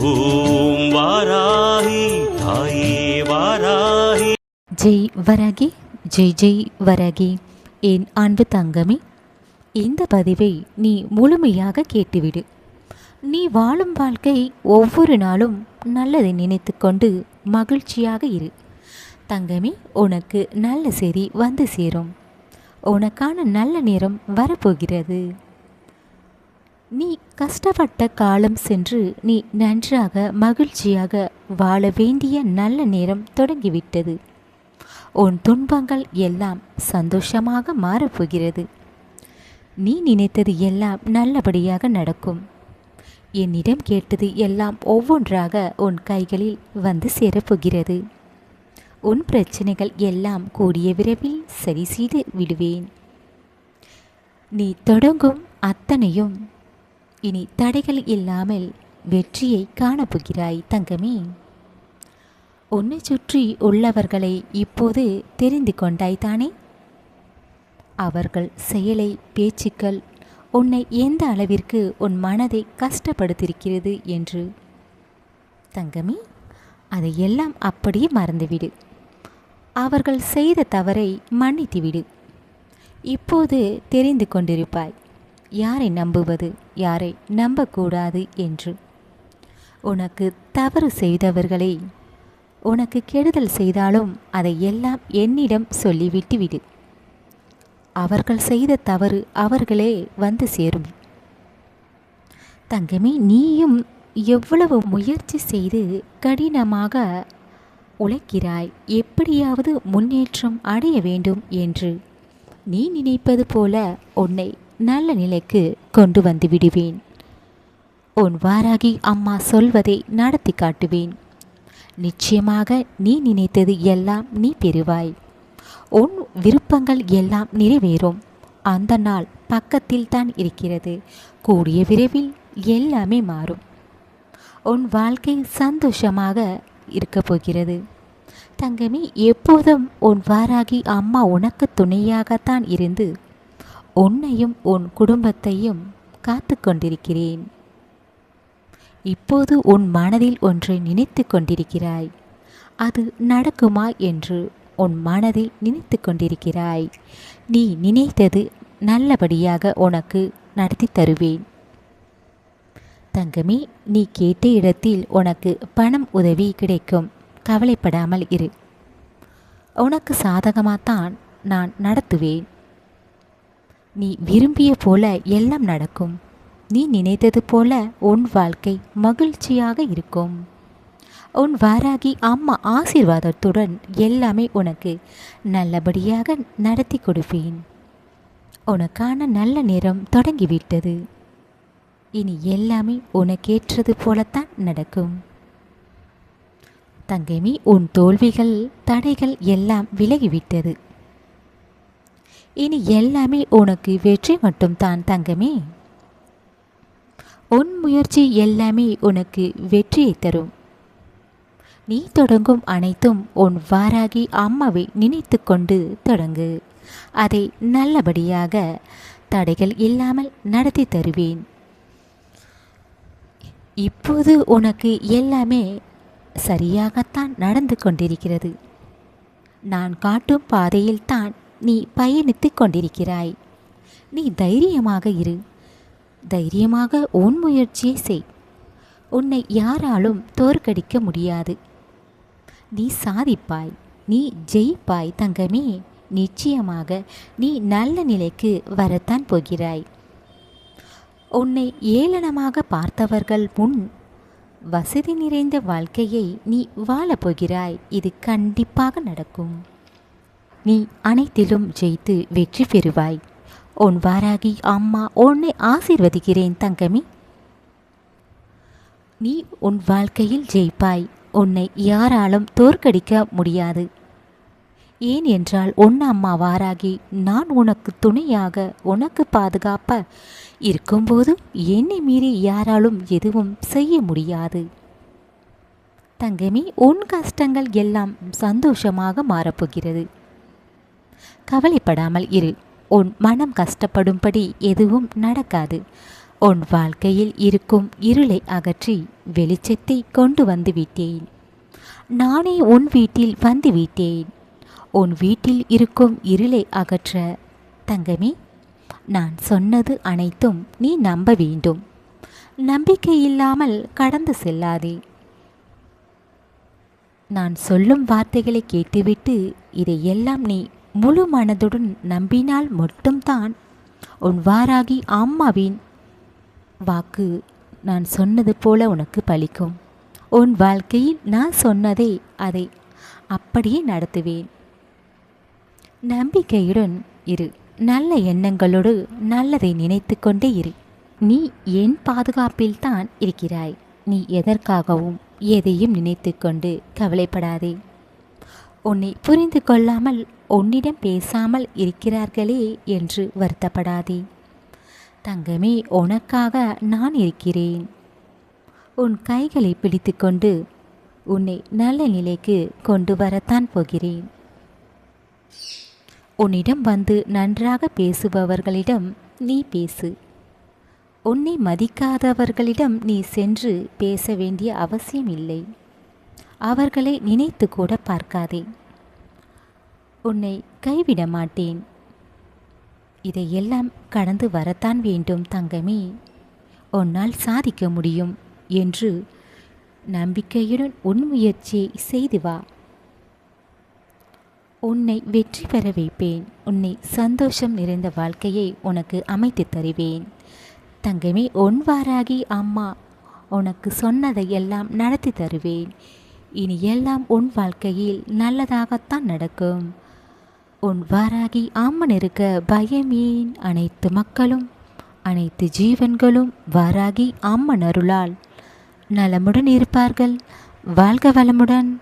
ஓம் வாராகி தாயே வாராகி ஜெய் வரகி ஜெய் ஜெய் வரகி. என் அன்பு தங்கமே இந்த பதிவை நீ முழுமையாக கேட்டுவிடு. நீ வாழும் வாழ்க்கை ஒவ்வொரு நாளும் நல்லதை நினைத்துக்கொண்டு மகிழ்ச்சியாக இரு. தங்கமே உனக்கு நல்ல செய்தி வந்து சேரும். உனக்கான நல்ல நேரம் வரப்போகிறது. நீ கஷ்டப்பட்ட காலம் சென்று நீ நன்றாக மகிழ்ச்சியாக வாழ வேண்டிய நல்ல நேரம் தொடங்கிவிட்டது. உன் துன்பங்கள் எல்லாம் சந்தோஷமாக மாறப்போகிறது. நீ நினைத்தது எல்லாம் நல்லபடியாக நடக்கும். என்னிடம் கேட்டது எல்லாம் ஒவ்வொன்றாக உன் கைகளில் வந்து சேரப்போகிறது. உன் பிரச்சனைகள் எல்லாம் கூடிய விரைவில் சரி செய்து விடுவேன். நீ தொடங்கும் அத்தனையும் இனி தடைகள் இல்லாமல் வெற்றியை காணப்போகிறாய் தங்கமே. உன்னை சுற்றி உள்ளவர்களை இப்போது தெரிந்து கொண்டாய் தானே? அவர்கள் செயலை பேச்சுக்கள் உன்னை எந்த அளவிற்கு உன் மனதை கஷ்டப்படுத்தியிருக்கிறது என்று? தங்கமே அதையெல்லாம் அப்படியே மறந்துவிடு. அவர்கள் செய்த தவறை மன்னித்துவிடு. இப்போது தெரிந்து கொண்டிருப்பாய். யாரை நம்புவது யாரை நம்பக்கூடாது என்று. உனக்கு தவறு செய்தவர்களை உனக்கு கெடுதல் செய்தாலும் அதை எல்லாம் என்னிடம் சொல்லிவிட்டு விடு. அவர்கள் செய்த தவறு அவர்களே வந்து சேரும். தங்கமே நீயும் எவ்வளவு முயற்சி செய்து கடினமாக உழைக்கிறாய் எப்படியாவது முன்னேற்றம் அடைய வேண்டும் என்று. நீ நினைப்பது போல உன்னை நல்ல நிலைக்கு கொண்டு வந்து விடுவேன். உன் வாராகி அம்மா சொல்வதை நடத்தி காட்டுவேன். நிச்சயமாக நீ நினைத்தது எல்லாம் நீ பெறுவாய். உன் விருப்பங்கள் எல்லாம் நிறைவேறும். அந்த நாள் பக்கத்தில் தான் இருக்கிறது. கூடிய விரைவில் எல்லாமே மாறும். உன் வாழ்க்கை சந்தோஷமாக இருக்கப் போகிறது. தங்கமி எப்போதும் உன் வாராகி அம்மா உனக்கு துணையாகத்தான் இருந்து உன்னையும் உன் குடும்பத்தையும் காத்து கொண்டிருக்கிறேன் இப்போது உன் மனதில் ஒன்றை நினைத்து கொண்டிருக்கிறாய். அது நடக்குமா என்று உன் மனதில் நினைத்து கொண்டிருக்கிறாய். நீ நினைத்தது நல்லபடியாக உனக்கு நடத்தி தருவேன். தங்கமே நீ கேட்ட இடத்தில் உனக்கு பணம் உதவி கிடைக்கும். கவலைப்படாமல் இரு. உனக்கு சாதகமாகத்தான் நான் நடத்துவேன். நீ விரும்பிய போல எல்லாம் நடக்கும். நீ நினைத்தது போல உன் வாழ்க்கை மகிழ்ச்சியாக இருக்கும். உன் வாராகி அம்மா ஆசீர்வாதத்துடன் எல்லாமே உனக்கு நல்லபடியாக நடத்தி கொடுப்பேன். உனக்கான நல்ல நேரம் தொடங்கிவிட்டது. இனி எல்லாமே உனக்கேற்றது போலத்தான் நடக்கும். தங்கமி உன் தோல்விகள் தடைகள் எல்லாம் விலகிவிட்டது. இனி எல்லாமே உனக்கு வெற்றி மட்டும்தான் தங்கமே. உன் முயற்சி எல்லாமே உனக்கு வெற்றியை தரும். நீ தொடங்கும் அனைத்தும் உன் வாராகி அம்மாவை நினைத்து கொண்டு தொடங்கு. அதை நல்லபடியாக தடைகள் இல்லாமல் நடத்தி தருவேன். இப்போது உனக்கு எல்லாமே சரியாகத்தான் நடந்து கொண்டிருக்கிறது. நான் காட்டும் பாதையில்தான் நீ பயணித்து கொண்டிருக்கிறாய் நீ தைரியமாக இரு. தைரியமாக உன் முயற்சியை செய். உன்னை யாராலும் தோற்கடிக்க முடியாது. நீ சாதிப்பாய். நீ ஜெயிப்பாய் தங்கமே. நிச்சயமாக நீ நல்ல நிலைக்கு வரத்தான் போகிறாய். உன்னை ஏளனமாக பார்த்தவர்கள் முன் வசதி நிறைந்த வாழ்க்கையை நீ வாழப்போகிறாய் இது கண்டிப்பாக நடக்கும். நீ அனைத்திலும் ஜெயித்து வெற்றி பெறுவாய். உன் வாராகி அம்மா உன்னை ஆசீர்வதிக்கிறேன் தங்கமி. நீ உன் வாழ்க்கையில் ஜெயிப்பாய். உன்னை யாராலும் தோற்கடிக்க முடியாது. ஏன் என்றால் உன் அம்மா வாராகி நான் உனக்கு துணையாக உனக்கு பாதுகாப்ப இருக்கும்போது என்னை மீறி யாராலும் எதுவும் செய்ய முடியாது. தங்கமி உன் கஷ்டங்கள் எல்லாம் சந்தோஷமாக மாறப்போகிறது. கவலைப்படாமல் இரு. உன் மனம் கஷ்டப்படும்படி எதுவும் நடக்காது. உன் வாழ்க்கையில் இருக்கும் இருளை அகற்றி வெளிச்சத்தை கொண்டு வந்து விட்டேன். நானே உன் வீட்டில் வந்து விட்டேன். உன் வீட்டில் இருக்கும் இருளை அகற்ற. தங்கமே நான் சொன்னது அனைத்தும் நீ நம்ப வேண்டும். நம்பிக்கை இல்லாமல் கடந்து செல்லாதே. நான் சொல்லும் வார்த்தைகளை கேட்டுவிட்டு இதையெல்லாம் நீ முழு மனதுடன் நம்பினால் மட்டும்தான் உன் வாராகி அம்மாவின் வாக்கு நான் சொன்னது போல உனக்கு பலிக்கும். உன் வாழ்க்கையில் நான் சொன்னதை அதை அப்படியே நடத்துவேன். நம்பிக்கையுடன் இரு. நல்ல எண்ணங்களோடு நல்லதை நினைத்து கொண்டே இரு. நீ என் பாதுகாப்பில் தான் இருக்கிறாய். நீ எதற்காகவும் எதையும் நினைத்து கொண்டு கவலைப்படாதே. உன்னை புரிந்து கொள்ளாமல் உன்னிடம் பேசாமல் இருக்கிறார்களே என்று வருத்தப்படாதே. தங்கமே உனக்காக நான் இருக்கிறேன். உன் கைகளை பிடித்துக்கொண்டு உன்னை நல்ல நிலைக்கு கொண்டு வரத்தான் போகிறேன். உன்னிடம் வந்து நன்றாக பேசுபவர்களிடம் நீ பேசு. உன்னை மதிக்காதவர்களிடம் நீ சென்று பேச வேண்டிய அவசியம் இல்லை அவர்களை நினைத்து கூட பார்க்காதே. உன்னை கைவிட மாட்டேன். இதையெல்லாம் கடந்து வரத்தான் வேண்டும் தங்கமே. உன்னால் சாதிக்க முடியும் என்று நம்பிக்கையுடன் உன் முயற்சியை செய்து வா. உன்னை வெற்றி பெற வைப்பேன். உன்னை சந்தோஷம் நிறைந்த வாழ்க்கையை உனக்கு அமைத்து தருவேன். தங்கமே ஒன்வாராகி அம்மா உனக்கு சொன்னதை எல்லாம் நடத்தி தருவேன். இனி எல்லாம் உன் வாழ்க்கையில் நல்லதாகத்தான் நடக்கும். உன் வாராகி அம்மன் இருக்க பயம் ஏன்? அனைத்து மக்களும் அனைத்து ஜீவன்களும் வாராகி அம்மன் அருளால். நலமுடன் இருப்பார்கள். வாழ்க வளமுடன்.